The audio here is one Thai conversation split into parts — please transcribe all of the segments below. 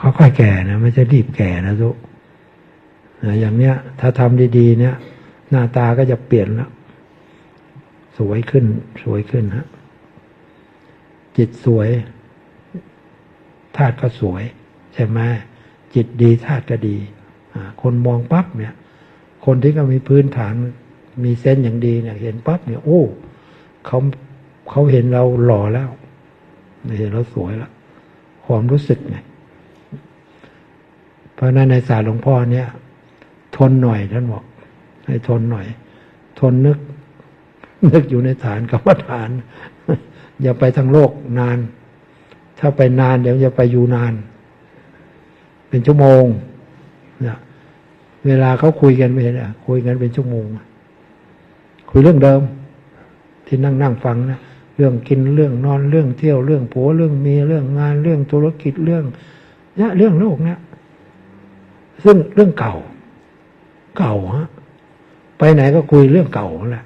ค่อยๆแก่นะไม่ใช่รีบแก่นะทุกนะอย่างเนี้ย ถ้าทำดีๆ เนี่ยหน้าตาก็จะเปลี่ยนแล้วสวยขึ้น สวยขึ้นฮะจิตสวยธาตุก็สวย ใช่ไหมจิตดีธาตุก็ดีคนมองปั๊บเนี่ย คนที่ก็มีพื้นฐาน มีเส้นอย่างดีเนี่ย เห็นปั๊บเนี่ย โอ้เขาเขาเห็นเราหล่อแล้วเห็นเราสวยแล้วความรู้สึกไง ราะนั้นในศาสตร์หลวงพ่อเนี่ย ทนหน่อยท่านบอกให้ทนหน่อย ทนนึก นึกอยู่ในฐานกับว่าฐาน อย่าไปทางโลกนาน ถ้าไปนานเดี๋ยวจะไปอยู่นาน เป็นชั่วโมงเนี่ยเวลาเขาคุยกันไม่เนอะคุยกันเป็นชั่วโมง คุยเรื่องเดิม ที่นั่งนั่งฟังนะเรื่องกินเรื่องนอนเรื่องเที่ยวเรื่องผัวเรื่องเมียเรื่องงานเรื่องธุรกิจเรื่องเนี่ยเรื่องโลกเนี่ย ซึ่งเรื่องเก่า เก่าฮะไปไหนก็คุยเรื่องเก่าแหละ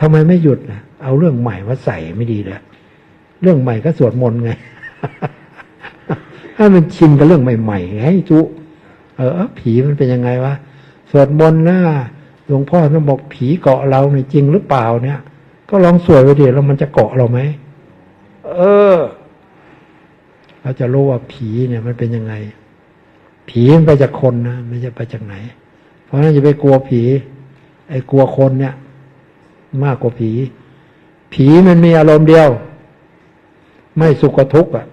ทำไมไม่หยุดนะเอาเรื่องใหม่มาใส่ไม่ดีเลยเรื่องใหม่ก็สวดมนต์ไงให้มันชินกับเรื่องใหม่ๆไงจุเออผีมันเป็นยังไงวะสวดมนต์นะหลวงพ่อท่านบอกผีเกาะเราเนี่ยจริงหรือเปล่าเนี่ย ก็ลองสวดไปดิแล้วมันจะเกาะเราไหมเออ เราจะรู้ว่าผีเนี่ยมันเป็นยังไง ผีมันไปจากคนนะไม่ใช่ไปจากไหน เพราะฉะนั้นอย่าไปกลัวผี ไอ้กลัวคนเนี่ย มากกว่าผี ผีมันมีอารมณ์เดียว ไม่สุขก็ทุกข์อะ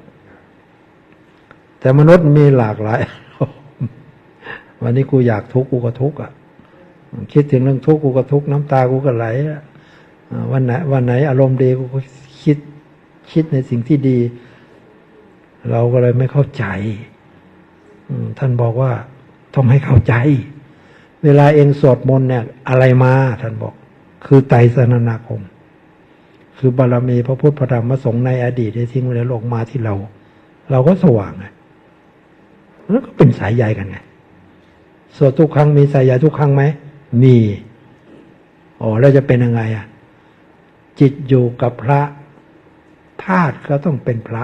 แต่มนุษย์มีหลากหลาย วันนี้กูอยากทุกข์กูก็ทุกข์อะคิดถึงเรื่องทุกข์กูก็ทุกข์น้ำตากูก็ไหลวันไหนวันไหน อารมณ์ดีกูก็คิดคิดในสิ่งที่ดี เราก็เลยไม่เข้าใจ ท่านบอกว่าต้องให้เข้าใจ เวลาเองสวดมนต์เนี่ย อะไรมาท่านบอก คือไตรสนนาคม คือบารมีพระพุทธพระธรรมพระสงฆ์ในอดีตที่ทิ้งไว้ในโลกมาที่เรา เราก็สว่างไงแล้วก็เป็นสายใยกันไงสวดทุกครั้งมีสายใยทุกครั้งไหมมีอ๋อแล้วจะเป็นยังไงอะ จิตอยู่กับพระธาตุก็ต้องเป็นพระ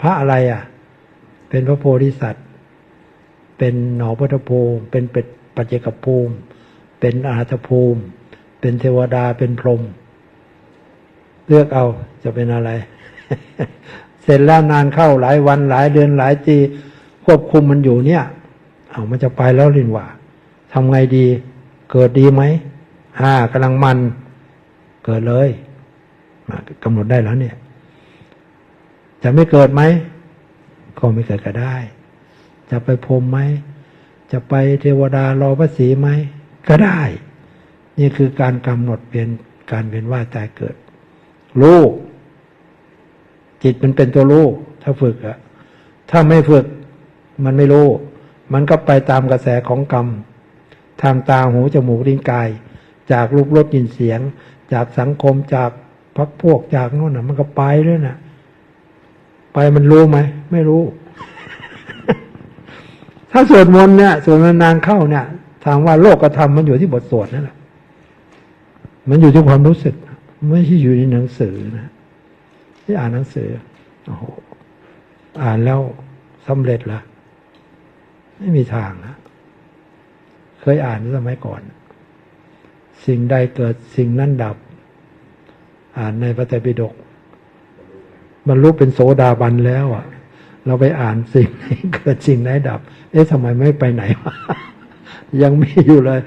พระอะไรอะ เป็นพระโพธิสัตว์ เป็นหนอพุทธภูมิ เป็นเป็ดปัจเจกภูมิ เป็นอาตภูมิ เป็นเทวดาเป็นพรหมเลือกเอาจะเป็นอะไร เสร็จแล้วนานเข้าหลายวันหลายเดือนหลายปีควบคุมมันอยู่เนี่ย เอามันจะไปแล้วลินว่าทำไงดี เกิดดีไหมอ่ากำลังมัน เกิดเลยกำหนดได้แล้วเนี่ย จะไม่เกิดไหม ก็ไม่เกิดก็ได้ จะไปพรมไหม จะไปเทวดารอพระศรีไหม ก็ได้ นี่คือการกำหนดเป็นการเป็นว่าตายเกิดรู้จิตมันเป็นตัวรู้ถ้าฝึกอะถ้าไม่ฝึกมันไม่รู้ มันก็ไปตามกระแสของกรรม ทางตาหูจมูกลิ้นกาย จากรูปรสกลิ่นเสียง จากสังคมจากพักพวกจากโน่นน่ะ มันก็ไปเลยน่ะ ไปมันรู้ไหม ไม่รู้ ถ้าสวดมนต์เนี่ยสวดนานๆเข้าเนี่ยถามว่าโลกกระทำมันอยู่ที่บทสวดนั่นแหละมันอยู่ที่ความรู้สึก ไม่ใช่อยู่ในหนังสือนะที่อ่านหนังสือโอ้โหอ่านแล้วสำเร็จละไม่มีทางนะเคยอ่านสมัยก่อน สิ่งใดเกิดสิ่งนั้นดับ อ่านในพระไตรปิฎก บรรลุเป็นโสดาบันแล้วอะ เราไปอ่านสิ่งเกิดสิ่งไหนดับ เอ๊ะทำไมไม่ไปไหนวะยังมีอยู่เลย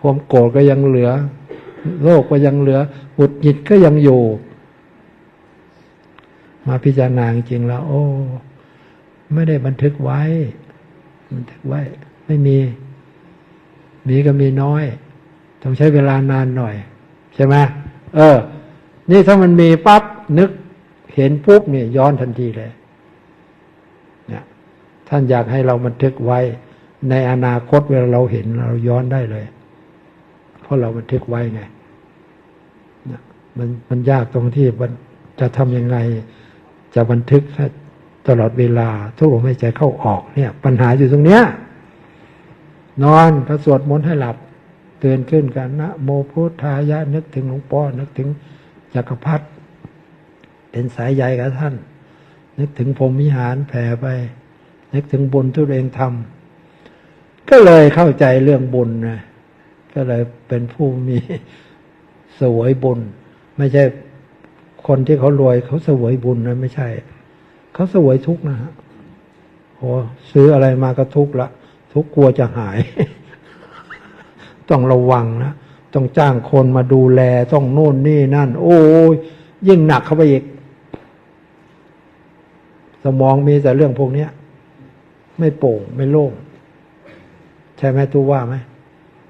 ความโกรธก็ยังเหลือ โลกก็ยังเหลือหุดหงิดก็ยังอยู่ มาพิจารณาจริงแล้ว โอ้ ไม่ได้บันทึกไว้ บันทึกไว้ ไม่มี มีก็มีน้อย ต้องใช้เวลานานหน่อย ใช่ไหมเออ นี่ถ้ามันมีปั๊บนึก เห็นปุ๊บเนี่ยย้อนทันทีเลยเนี่ยท่านอยากให้เราบันทึกไว้ ในอนาคตเวลาเราเห็นเราย้อนได้เลย เพราะเราบันทึกไว้ไงเนี่ยมันมันยากตรงที่มันจะทำยังไง จะบันทึกตลอดเวลาทุกลมหายใจเข้าออกเนี่ย ปัญหาอยู่ตรงเนี้ยนอนพระสวดมนต์ให้หลับตื่นขึ้นกันนะโมพุทธายะนึกถึงหลวงพ่อนึกถึงจักรพรรดิ เป็นสายใยกับท่าน นึกถึงพรมวิหารแผ่ไป นึกถึงบุญที่ตัวเองทำก็เลยเข้าใจเรื่องบุญนะก็เลยเป็นผู้มีสวยบุญ ไม่ใช่คนที่เขารวยเขาสวยบุญนะไม่ใช่ เขาสวยทุกนะฮะโอ้ซื้ออะไรมาก็ทุกละ ทุกกลัวจะหาย ต้องระวังนะต้องจ้างคนมาดูแล ต้องโน่นนี่นั่น โอ้ยยิ่งหนักเข้าไปอีก สมองมีแต่เรื่องพวกนี้ไม่โปร่งไม่โล่งใช่ไหมตูว่าไหม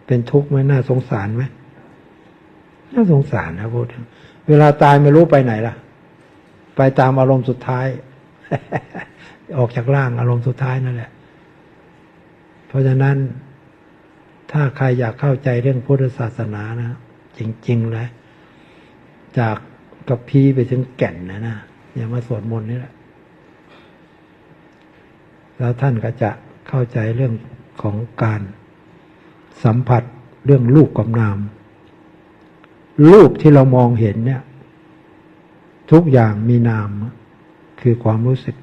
เป็นทุกข์ไหมน่าสงสารไหมน่าสงสารนะพูดเวลาตายไม่รู้ไปไหนล่ะ ไปตามอารมณ์สุดท้าย ออกจากร่างอารมณ์สุดท้ายนั่นแหละ เพราะฉะนั้น ถ้าใครอยากเข้าใจเรื่องพุทธศาสนานะ จริงๆเลยจากกับพีไปถึงแก่นนะนะอย่ามาสวดมนต์นี่แหละ แล้วท่านก็จะเข้าใจเรื่องของการสัมผัสเรื่องรูปกับนาม รูปที่เรามองเห็นเนี่ย ทุกอย่างมีนาม คือความรู้สึก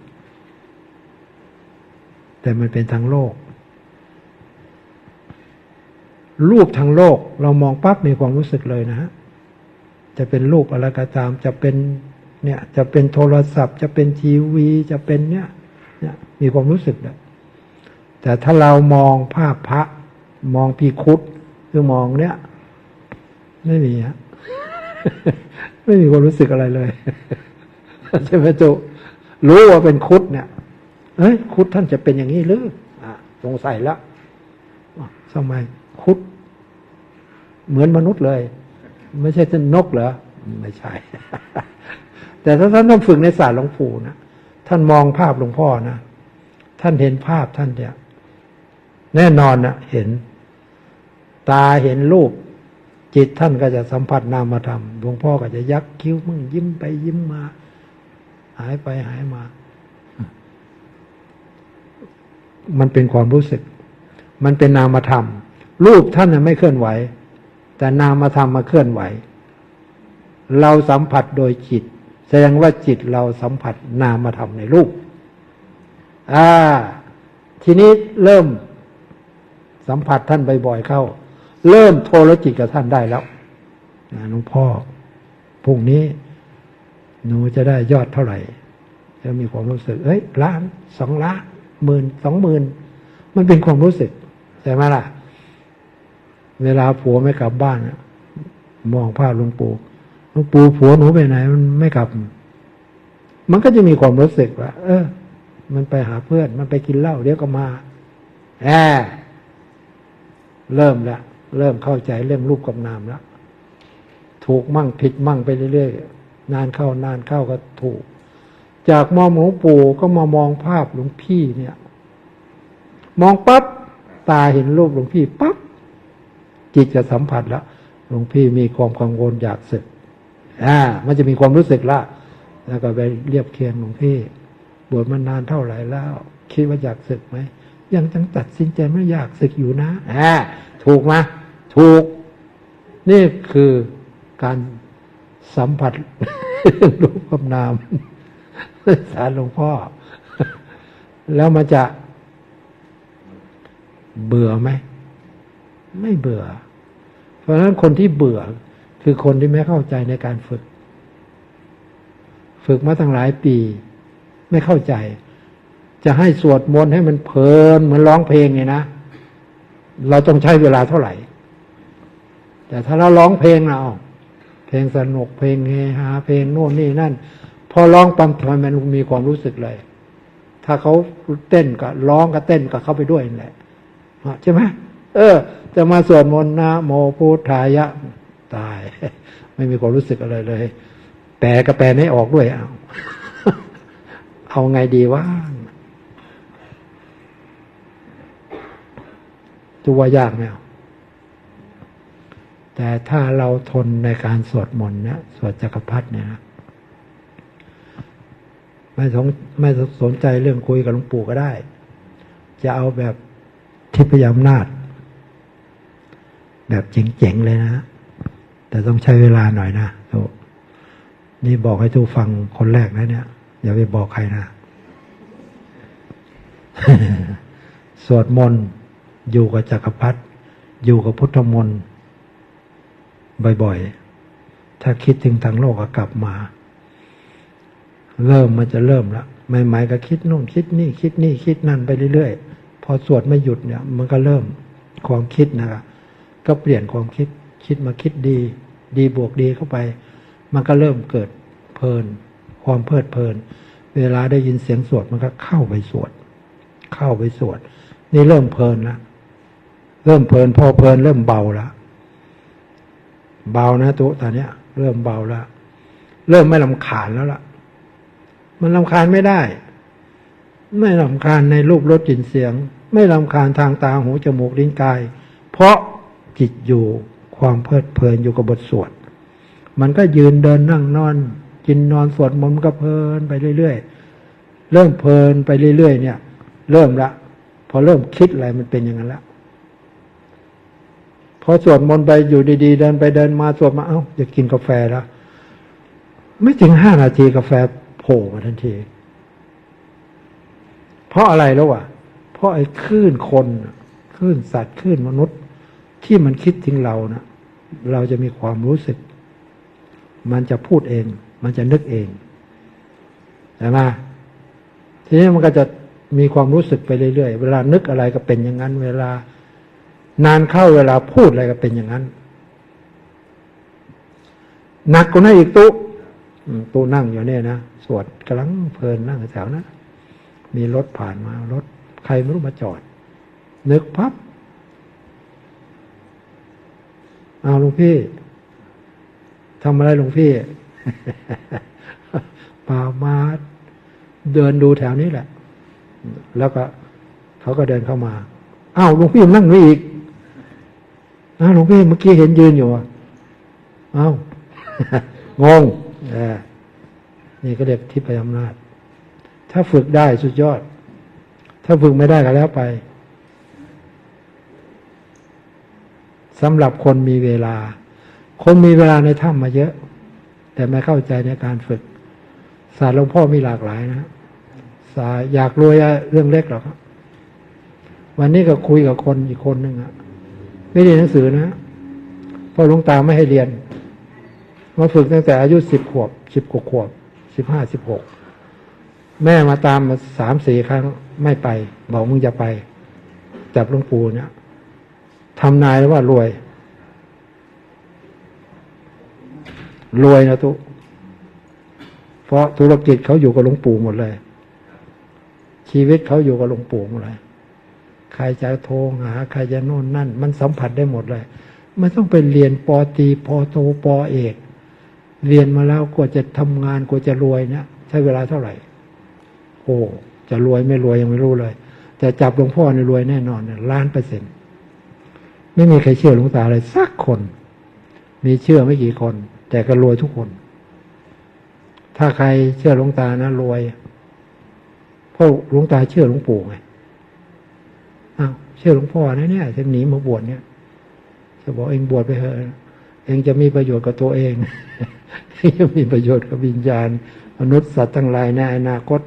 แต่มันเป็นทางโลก รูปทางโลกเรามองปั๊บมีความรู้สึกเลยนะฮะจะเป็นรูปอะไรก็ตาม จะเป็นเนี่ย จะเป็นโทรศัพท์ จะเป็นทีวี จะเป็นเนี่ย เนี่ยมีความรู้สึกแต่ถ้าเรามองภาพพระ มองพีคุดคือมองเนี่ยไม่มีฮะไม่มีความรู้สึกอะไรเลยใช่ไหมจุรู้ว่าเป็นคุดเนี่ยเฮ้ยคุดท่านจะเป็นอย่างนี้หรืออะสงสัยแล้วทำไมคุด เหมือนมนุษย์เลย ไม่ใช่ท่านนกเหรอไม่ใช่ แต่ถ้าท่านต้องฝึกในศาสตร์หลวงปู่นะ ท่านมองภาพหลวงพ่อนะท่านเห็นภาพท่านเนี่ยแน่นอนนะเห็น ตาเห็นรูป จิตท่านก็จะสัมผัสนามธรรมหลวงพ่อก็จะยักคิ้วมึงยิ้มไปยิ้มมา หายไปหายมา มันเป็นความรู้สึก มันเป็นนามธรรม รูปท่านน่ะไม่เคลื่อนไหว แต่นามธรรมมาเคลื่อนไหว เราสัมผัสโดยจิต แสดงว่าจิตเราสัมผัสนามธรรมในรูป อ่า ทีนี้เริ่มสัมผัสท่านบ่อยๆเข้า เริ่มโทรจิตกับท่านได้แล้วนะหลวงพ่อพรุ่งนี้ หนูจะได้ยอดเท่าไหร่จะมีความรู้สึก เอ้ยล้านสองล้านหมื่นสองหมื่นมันเป็นความรู้สึกใช่ไหมล่ะ เวลาผัวไม่กลับบ้านมองภาพหลวงปู่ ลวงปู่ผัวหนูไปไหน มันไม่กลับ มันก็จะมีความรู้สึกว่า เออ มันไปหาเพื่อน มันไปกินเหล้าเดี๋ยวก็มาแอบเริ่มแล้วเริ่มเข้าใจเรื่องรูปกับนามแล้วถูกมั่งผิดมั่งไปเรื่อยๆนานเข้านานเข้าก็ถูก จากมองหลวงปู่ก็มามองภาพหลวงพี่เนี่ย มองปั๊บตาเห็นรูปหลวงพี่ปั๊บจิตจะสัมผัสแล้วหลวงพี่มีความกังวลอยากศึก อ่า มันจะมีความรู้สึกละแล้วก็ไปเรียบเคียงหลวงพี่บวชมานานเท่าไหร่แล้ว คิดว่าอยากศึกไหมยังจังตัดสินใจไม่อยากศึกอยู่นะอ่าถูกไหมถูก นี่คือการสัมผัสรูปกับนามสารหลวงพ่อ แล้วมันจะเบื่อไหม ไม่เบื่อ เพราะฉะนั้นคนที่เบื่อ คือคนที่ไม่เข้าใจในการฝึก ฝึกมาตั้งหลายปี ไม่เข้าใจ จะให้สวดมนต์ให้มันเพลินเหมือนร้องเพลงไงนะ เราต้องใช้เวลาเท่าไหร่ แต่ถ้าเราร้องเพลงเราเพลงสนุกเพลงเฮฮาเพลงโน่นนี่นั่น พอร้องปั๊มทำไมมันมีความรู้สึกเลย ถ้าเขาเต้นก็ร้องก็เต้นก็เข้าไปด้วยนั่นแหละใช่ไหมเออ จะมาสวดมนต์นะโมพุทธายะ ตาย ไม่มีความรู้สึกอะไรเลยแปลก็แปลไม่ออกด้วยเอาเอาไงดีวะจะว่ายากไหมแต่ถ้าเราทนในการสวดมนต์นี่ยสวดจักรพรรดิเนี่ยนะไม่สนไม่สนใจเรื่องคุยกับหลวงปู่ก็ได้ จะเอาแบบทิพยอำนาจแบบเจ๋งๆเลยนะ แต่ต้องใช้เวลาหน่อยนะทุกนี่บอกให้ทุกฟังคนแรกนะเนี่ย อย่าไปบอกใครนะ สวดมนต์อยู่กับจักรพรรดิอยู่กับพุทธมนต์บ่อยๆ ถ้าคิดถึงทางโลกก็กลับมา เริ่มมันจะเริ่มละใหม่ๆก็คิดนู่นคิดนี่ คิดนี่คิดนั่นไปเรื่อยๆ พอสวดไม่หยุดเนี่ย มันก็เริ่มความคิดนะครับก็เปลี่ยนความคิด คิดมาคิดดี ดีบวกดีเข้าไป มันก็เริ่มเกิดเพลิน ความเพลิดเพลิน เวลาได้ยินเสียงสวดมันก็เข้าไปสวด เข้าไปสวด นี่เริ่มเพลินละเริ่มเพลินพอเพลินเริ่มเบาละเบานะตัวตอนนี้ย เริ่มเบาละเริ่มไม่ลำคาญแล้วล่ะ มันลำคาญไม่ได้ ไม่ลำคาญในรูปรสกลิ่นเสียง ไม่ลำคาญทางตาหูจมูกลิ้นกาย เพราะจิตอยู่ ความเพลิดเพลินอยู่กับบทสวด มันก็ยืนเดินนั่งนอน กินนอนสวดมนต์ก็เพลินไปเรื่อยๆ เริ่มเพลินไปเรื่อยๆเนี่ย เริ่มละ พอเริ่มคิดอะไรมันเป็นอย่างนั้นละพอสวดมนต์ไปอยู่ดีๆ เดินไปเดินมาสวดมาเอ้าอยากกินกาแฟแล้วไม่ถึงห้านาทีกาแฟโผล่มาทันที เพราะอะไรแล้ววะเพราะไอ้คลื่นคนคลื่นสัตว์คลื่นมนุษย์ ที่มันคิดถึงเรานะเราจะมีความรู้สึก มันจะพูดเอง มันจะนึกเองใช่ไหมทีนี้มันก็จะมีความรู้สึกไปเรื่อยๆ เวลานึกอะไรก็เป็นอย่างนั้น เวลานานเข้าเวลาพูดอะไรก็เป็นอย่างนั้นหนักกว่านั้นอีกตุ๊ตู้นั่งอยู่เนี่ยนะสวดกำลังเพลินนั่งแถวนะมีรถผ่านมารถใครไม่รู้มาจอด นึกพับ เอาหลวงพี่ทำอะไรหลวงพี่ป่ามาเดินดูแถวนี้แหละ แล้วก็เขาก็เดินเข้ามาอ้าวหลวงพี่นั่งนี่อีกอ้าวหลวงพี่เมื่อกี้เห็นยืนอยู่เอ้าวงงนี่ก็เรียกทิพยอำนาจ ถ้าฝึกได้สุดยอด ถ้าฝึกไม่ได้ก็แล้วไป สำหรับคนมีเวลา คนมีเวลาในถ้ำมาเยอะ แต่ไม่เข้าใจในการฝึก ศาสตร์หลวงพ่อมีหลากหลายนะศาสตร์อยากรวยเรื่องเล็กหรอกวันนี้ก็คุยกับคนอีกคนหนึ่งอะไม่เรียนหนังสือนะเพราะหลวงตาไม่ให้เรียนมาฝึกตั้งแต่อายุสิบขวบสิบกว่าขวบสิบห้าสิบหกแม่มาตามมาสามสี่ครั้งไม่ไป บอกมึงจะไป จับหลวงปู่เนี่ย ทำนายแล้วว่ารวย รวยนะทุกเพราะธุรกิจเขาอยู่กับหลวงปู่หมดเลย ชีวิตเขาอยู่กับหลวงปู่หมดเลย ใครจะโทรหาใครจะโน่นนั่น มันสัมผัสได้หมดเลยไม่ต้องไปเรียนปอตีปอโทปอเอก เรียนมาแล้วกว่าจะทำงานกว่าจะรวยเนี่ยใช้เวลาเท่าไหร่ โอ้จะรวยไม่รวยยังไม่รู้เลย แต่จับหลวงพ่อในยรวยแน่นอนเนี่ยล้านเปอร์เซ็นต์ ไม่มีใครเชื่อหลวงตาเลยสักคน มีเชื่อไม่กี่คน แต่ก็รวยทุกคน ถ้าใครเชื่อหลวงตานะรวยเพราะหลวงตาเชื่อหลวงปู่ไงอ้าวเชื่อหลวงพ่อนะเนี่ยจะหนีมาบวชเนี่ยจะบอกเองบวชไปเถอะเองจะมีประโยชน์กับตัวเองจะมีประโยชน์กับวิญญาณ มนุษย์สัตว์ทั้งหลายในอนาคต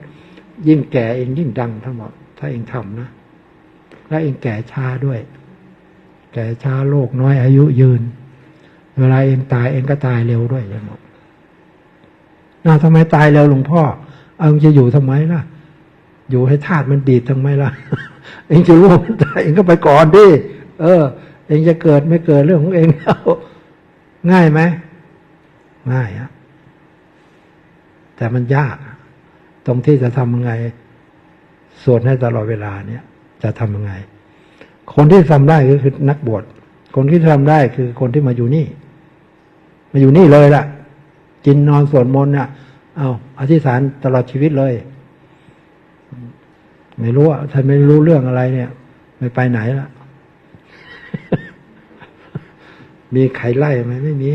ยิ่งแก่เองยิ่งดังทั้งหมดถ้าเองทำนะและเองแก่ช้าด้วย แก่ช้าโลกน้อยอายุยืน เวลาเองตายเองก็ตายเร็วด้วยอย่างหมดน่าทำไมตายเร็วหลวงพ่อ เอาเองจะอยู่ทำไมล่ะ อยู่ให้ธาตุมันบีบทำไมล่ะ เองจะรู้ว่ามันตายเองก็ไปก่อนดิ เออ เองจะเกิดไม่เกิดเรื่องของเองเอาง่ายไหมง่ายอะแต่มันยาก ตรงที่จะทำยังไงสวดให้ตลอดเวลาเนี่ย จะทำยังไง คนที่ทำได้ก็คือนักบวช คนที่ทำได้คือคนที่มาอยู่นี่ มาอยู่นี่เลยล่ะ กินนอนสวดมนต์เนี่ยเอาอธิษฐานตลอดชีวิตเลย ไม่รู้อะถ้านไม่รู้เรื่องอะไรเนี่ย ไม่ไปไหนละมีใครไล่ไหมไม่มี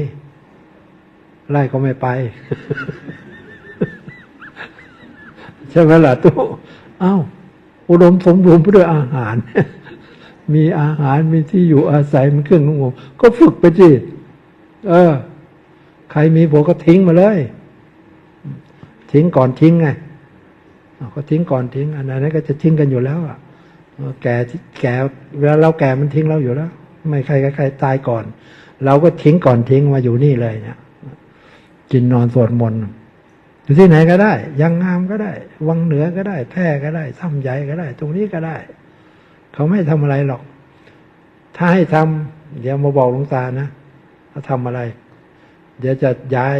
ไล่ก็ไม่ไป ใช่ไหมล่ะตู้เอ้าอุดมสมบูรณ์ไปด้วยอาหาร มีอาหารมีที่อยู่อาศัยมันเครื่องนุ่งห่มก็ฝึกไปจีเออ ใครมีผัวก็ทิ้งมาเลย ทิ้งก่อนทิ้งไงเอาก็ทิ้งก่อนทิ้ง อันนั้นก็จะทิ้งกันอยู่แล้วอะแก่แก่เวลาเราแก่มันทิ้งเราอยู่แล้ว ไม่ใครใครตายก่อน เราก็ทิ้งก่อนทิ้งมาอยู่นี่เลยเนี่ยกินนอนสวดมนต์อยู่ที่ไหนก็ได้ ยังงามก็ได้ วังเหนือก็ได้ แพร่ก็ได้ซ้ำใหญ่ก็ได้ ตรงนี้ก็ได้ เขาไม่ทำอะไรหรอก ถ้าให้ทำเดี๋ยวมาบอกหลวงตานะถ้าทำอะไร เดี๋ยวจะย้าย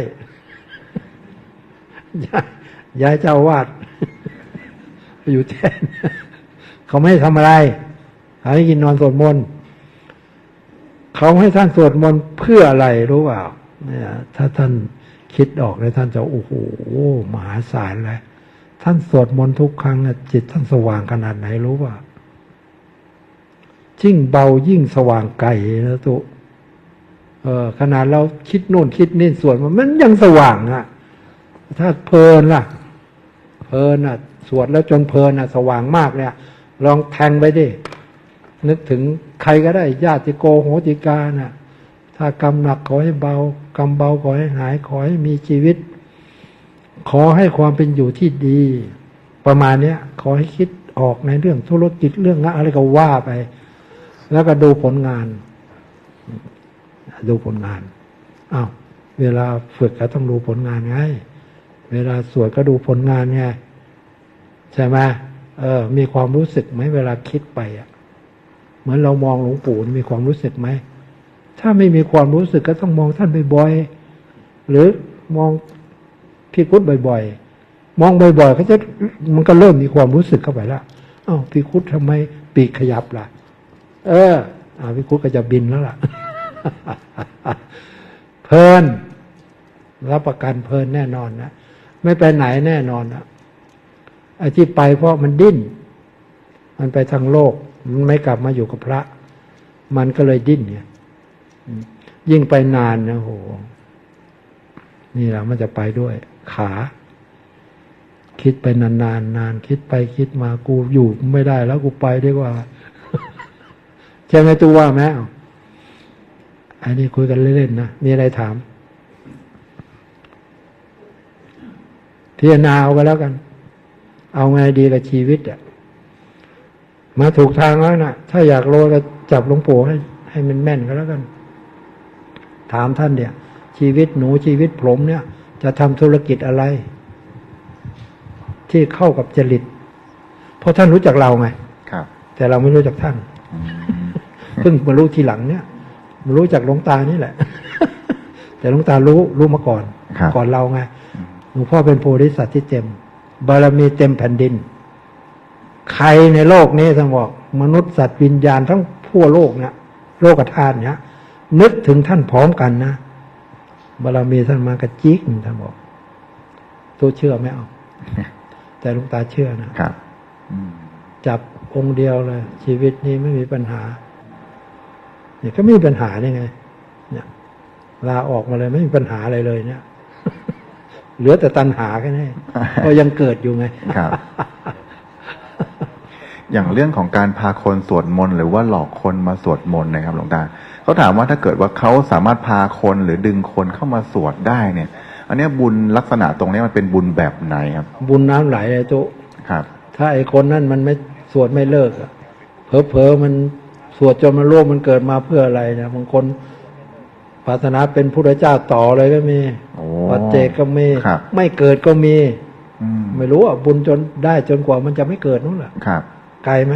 ย้ายเจ้าวาดอยู่แทนเขาไม่ให้ทำอะไรเขาให้กินนอนสวดมนต์เขาให้ท่านสวดมนต์เพื่ออะไรรู้เปล่าเนี่ยถ้าท่านคิดออกเลยท่านจะโอ้โหมหาศาลเลยท่านสวดมนต์ทุกครั้งจิตท่านสว่างขนาดไหนรู้ป่ะ ยิ่งเบายิ่งสว่างไกลนะตุเออขนาดเราคิดโน่นคิดนี่สวดมันมันยังสว่างอะถ้าเพลินล่ะ เพลินอะ สวดแล้วจนเพลินอะ สว่างมากเนี่ย ลองแทงไปดิ นึกถึงใครก็ได้ญาติโกโหติกาน่ะ ถ้ากรรมหนักขอให้เบากรรมเบาขอให้หายขอให้มีชีวิต ขอให้ความเป็นอยู่ที่ดี ประมาณเนี้ยขอให้คิดออกในเรื่องธุรกิจเรื่องอะไรก็ว่าไป แล้วก็ดูผลงาน ดูผลงานอ้าวเวลาฝึกก็ต้องดูผลงานไง เวลาสวดก็ดูผลงานไงใช่ไหมเออ มีความรู้สึกไหมเวลาคิดไปอะ เหมือนเรามองหลวงปู่มีความรู้สึกไหมถ้าไม่มีความรู้สึกก็ต้องมองท่านบ่อยๆหรือมองพี่คุดบ่อย ๆ มองบ่อยๆก็จะมันก็เริ่มมีความรู้สึกเข้าไปแล้วอ้าวพี่คุดทำไมปีกขยับล่ะ เอออาพี่คุดก็จะบินแล้วล่ะ เพลินรับประกันเพลินแน่นอนนะไม่ไปไหนแน่นอนนะไอ้ที่ไปเพราะมันดิ้น มันไปทางโลก มันไม่กลับมาอยู่กับพระ มันก็เลยดิ้นเนี่ยยิ่งไปนานนะโห นี่แหละมันจะไปด้วย ขา คิดไปนานๆนานานคิดไปคิดมากูอยู่ไม่ได้แล้วกูไปดีกว่า ใช่ไหมตัวว่าไหมเอาอันนี้คุยกันเล่นๆนะมีอะไรถามพิจารณาเอาไปแล้วกัน เอาไงดีกับชีวิตอะมาถูกทางแล้วนะถ้าอยากโรยก็จับหลวงปู่ให้ ให้มันแม่นก็แล้วกัน ถามท่านเนี่ย ชีวิตหนูชีวิตผมเนี่ย จะทำธุรกิจอะไร ที่เข้ากับจริต เพราะท่านรู้จักเราไงครับแต่เราไม่รู้จักท่านอืม เพิ่งมารู้ทีหลังเนี่ยมารู้จากหลวงตานี่แหละ แต่หลวงตารู้รู้มาก่อนครับก่อนเราไงหลวงพ่อเป็นโพธิสัตว์ที่เต็ม บารมีเต็มแผ่นดิน ใครในโลกนี้ท่านบอก มนุษย์สัตว์วิญญาณทั้งทั่วโลกเนี่ยโลกธาตุเนี่ยนึกถึงท่านพร้อมกันนะบารมีท่านมากระจิกหนึ่งท่านบอกตัวเชื่อไหมเอา แต่หลวงตาเชื่อนะครับอืมจับองค์เดียวเลย ชีวิตนี้ไม่มีปัญหา เนี่ยก็ไม่มีปัญหาได้ไงเนี่ยลาออกมาเลยไม่มีปัญหาอะไรเลยเนี่ย เหลือแต่ตัณหาแค่นี้ก็ยังเกิดอยู่ไงครับ อย่างเรื่องของการพาคนสวดมนต์หรือว่าหลอกคนมาสวดมนต์นะครับหลวงตาเขาถามว่าถ้าเกิดว่าเขาสามารถพาคนหรือดึงคนเข้ามาสวดได้เนี่ย อันเนี้ยบุญลักษณะตรงเนี้ยมันเป็นบุญแบบไหนครับ บุญน้ำไหลเลยตุครับ ถ้าไอ้คนนั่นมันไม่สวดไม่เลิกอะเผลอๆมัน สวดจนมันโลกมันเกิดมาเพื่ออะไรนะบางคนปรารถนาเป็นพุทธเจ้าต่อเลยก็มีโอ้ปัจเจกก็มีครับไม่เกิดก็มีอืมไม่รู้อะบุญจนได้จนกว่ามันจะไม่เกิดนู่นแหละครับไกลไหม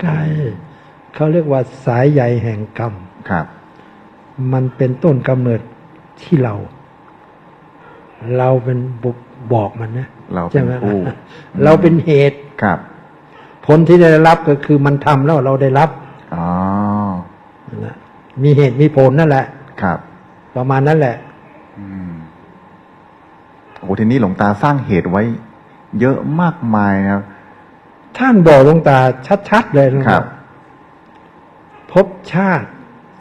ไกลเขาเรียกว่าสายใยแห่งกรรมครับ มันเป็นต้นกำเนิดที่เรา เราเป็นบุบอกมันนะเราเป็นใช่ไหมผู้เราเป็นเหตุครับผ ลที่ได้รับก็คือมันทำแล้วเราได้รับอ๋อนะมีเหตุมีผลนั่นแหละ ครับ ประมาณนั้นแหละอืมโอ้ทีนี้หลวงตาสร้างเหตุไว้ เยอะมากมายนะครับท่านบอกหลวงตาชัดๆเลยนะครับ พบชาติ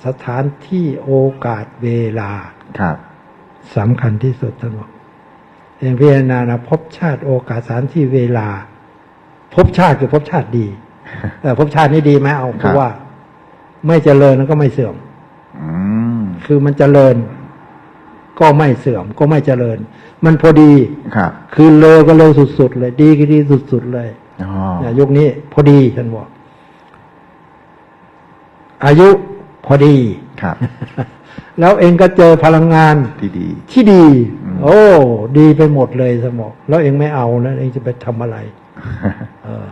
สถานที่โอกาสเวลา ครับสำคัญที่สุดท่านบอกเองพิจารณานะพบชาติโอกาสสถานที่เวลา พบชาติคือพบชาติดีแต่พบชาตินี้ดีไหมเอาเพราะว่า ไม่เจริญแล้วก็ไม่เสื่อมอืมคือมันเจริญ ก็ไม่เสื่อม ก็ไม่เจริญ มันพอดีครับ คือเลวก็เลวสุดๆเลย ดีก็ดีสุดๆเลยอ๋อเนี่ยยุคนี้ พอดีฉันบอกอายุพอดีครับ แล้วเองก็เจอพลังงานที่ดี ที่ดีอืมโอ้ ดีไปหมดเลยสมองแล้วเองไม่เอาแล้วเองจะไปทำอะไร เออ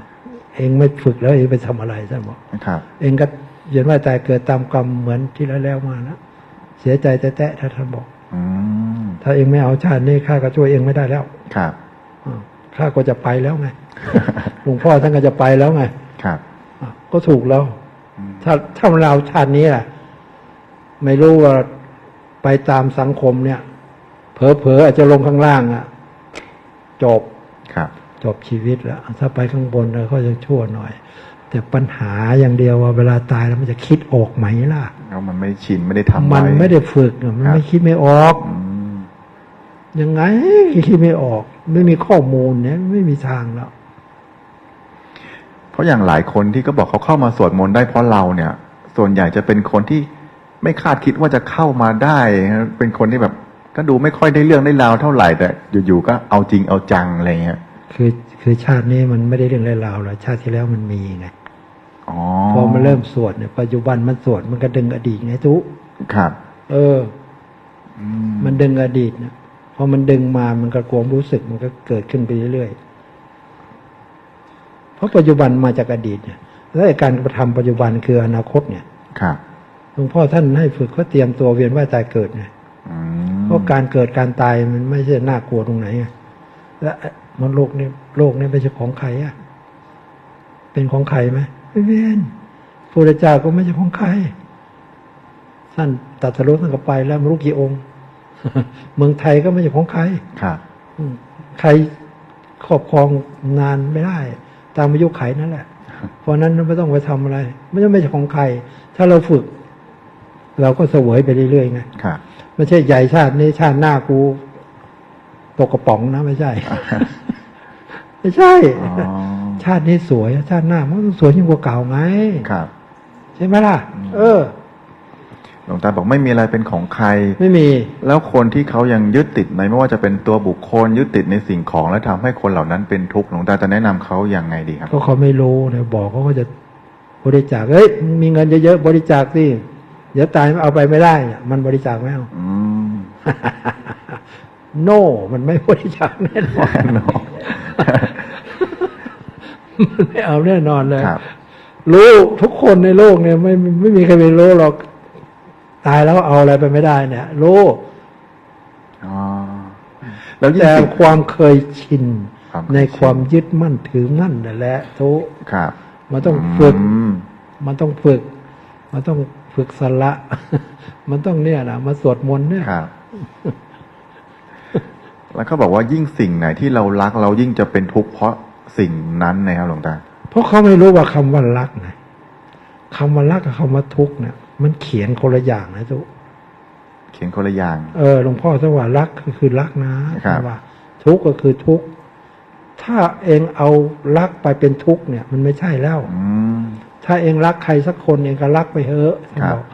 เองไม่ฝึกแล้วเองไปทำอะไรท่านบอกครับเองก็เย็นว่าตายเกิดตามกรรมเหมือนที่แล้วแล้วมานะเสียใจแต่แต่ถ้าท่านบอกอืมถ้าเองไม่เอาชาตินี้ข้าก็ช่วยเองไม่ได้แล้ว ครับอ่าข้าก็จะไปแล้วไงหลวงพ่อท่านก็จะไปแล้วไง ครับอะก็ถูกแล้วอืมถ้าถ้าเราชาตินี้แหละไม่รู้ว่าไปตามสังคมเนี่ย เผลอๆอาจจะลงข้างล่างอะจบครับ จบชีวิตแล้วถ้าไปข้างบนเราก็ยังชั่วหน่อย แต่ปัญหาอย่างเดียวว่าเวลาตายแล้วมันจะคิดออกไหมล่ะแล้วมันไม่ชินไม่ได้ทำมันว้ไม่ได้ฝึกอะมันครับไม่คิดไม่ออกอืมยังไงคิดไม่ออก ไม่มีข้อมูลเนี่ยไม่มีทางแล้วเพราะอย่างหลายคนที่ก็บอกเขาเข้ามาสวดมนต์ได้เพราะเราเนี่ย ส่วนใหญ่จะเป็นคนที่ไม่คาดคิดว่าจะเข้ามาได้ เป็นคนที่แบบ ก็ดูไม่ค่อยได้เรื่องได้ราวเท่าไหร่แต่อยู่ๆก็เอาจริงเอาจังอะไรเงี้ย คือคือชาตินี้มันไม่ได้เรื่องราวแล้วชาติที่แล้วมันมีไงอ๋อพอมันเริ่มสวดเนี่ยปัจจุบันมันสวดมันก็ดึงอดีตไงทุกครับ เอออืมมันดึงอดีตนะพอมันดึงมามันก็ความรู้สึกมันก็เกิดขึ้นไปเรื่อยๆเพราะปัจจุบันมาจากอดีตเนี่ยแล้วไอ้การกระทำปัจจุบันคืออนาคตเนี่ย ครับหลวงพ่อท่านให้ฝึกเขาเตรียมตัวเวียนว่ายตายเกิดไงอืมเพราะการเกิดการตายมันไม่ใช่น่ากลัวตรงไหนอะ และมันโลกนี้โลกนี้ไม่ใช่ของใครอะเป็นของใครไหมไม่เป็นพระพุทธเจ้าก็ไม่ใช่ของใครท่านตรัดสรุปท่านก็ไปแล้วไม่รู้กี่องค์ เมืองไทยก็ไม่ใช่ของใครครับอืมใครครอบครองนานไม่ได้ ตามอายุไขนั่นแหละ เพราะฉะนั้นไม่ต้องไปทำอะไร ไม่ใช่ไม่ใช่ของใคร ถ้าเราฝึก เราก็เสวยไปเรื่อยๆไงครับไม่ใช่ใหญ่ชาตินี้ชาติหน้ากู ตกกระป๋องนะไม่ใช่ ไม่ใช่อ๋อชาตินี้สวยชาติหน้ามันต้องสวยยิ่งกว่าเก่าไงครับ ใช่ไหมล่ะ เออหลวงตาบอกไม่มีอะไรเป็นของใคร ไม่มี แล้วคนที่เขายังยึดติดในไม่ว่าจะเป็นตัวบุคคลยึดติดในสิ่งของ และทำให้คนเหล่านั้นเป็นทุกข์หลวงตาจะแนะนำเขาอย่างไงดีครับก็เขาไม่รู้เนี่ยบอกเขาก็จะบริจาคเอ้ยมึงมีเงินเยอะๆบริจาคสิเดี๋ยวตายเอาไปไม่ได้เนี่ยมันบริจาคไม่เอาอืม โน่ มันไม่บริจาคแน่นอนเนาะมันไม่เอาแน่นอนเลยครับรู้ทุกคนในโลกเนี่ยไม่ไม่ไม่มีใครไม่รู้หรอกตายแล้วเอาอะไรไปไม่ได้เนี่ยรู้อ๋อแล้วยิ่งแต่สิ่งความเคยชินความเคยชินในความยึดมั่นถือมั่นนั่นแหละทุกครับมันต้องฝึกมมันต้องฝึก มันต้องฝึกสละ มันต้องเนี่ยนะมาสวดมนต์เนี่ยครับ แล้วเขาบอกว่ายิ่งสิ่งไหนที่เรารักเรายิ่งจะเป็นทุกข์เพราะสิ่งนั้นนะครับหลวงตา เพราะเขาไม่รู้ว่าคำว่ารักไงคำว่ารักกับคำว่าทุกข์เนี่ยมันเขียนคนละอย่างนะทุกเขียนคนละอย่างเออหลวงพ่อท่านว่ารักก็คือรักนะครับว่า ทุกข์ก็คือทุกข์ถ้าเองเอารักไปเป็นทุกข์เนี่ย มันไม่ใช่แล้วอืมถ้าเองรักใครสักคนเองก็รักไปเถอะท่านครับบอก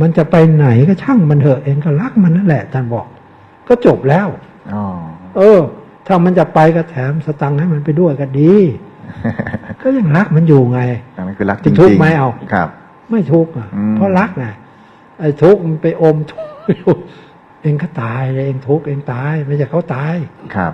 มันจะไปไหนก็ช่างมันเถอะเองก็รักมันนั่นแหละท่านบอก ก็จบแล้วอ๋อ เออ ถ้ามันจะไปก็แถมสตังค์ให้มันไปด้วยก็ดี ก็ยังรักมันอยู่ไงอันนั้นคือรักจจะริงทุกข์ๆไหมเอาครับ ไม่ทุกข์อะอืมเพราะรักไงไอ้ทุกข์มันไปอมทุกข์อยู่เองก็ตายเลยเองทุกข์เองตาย ไม่ใช่เขาตายครับ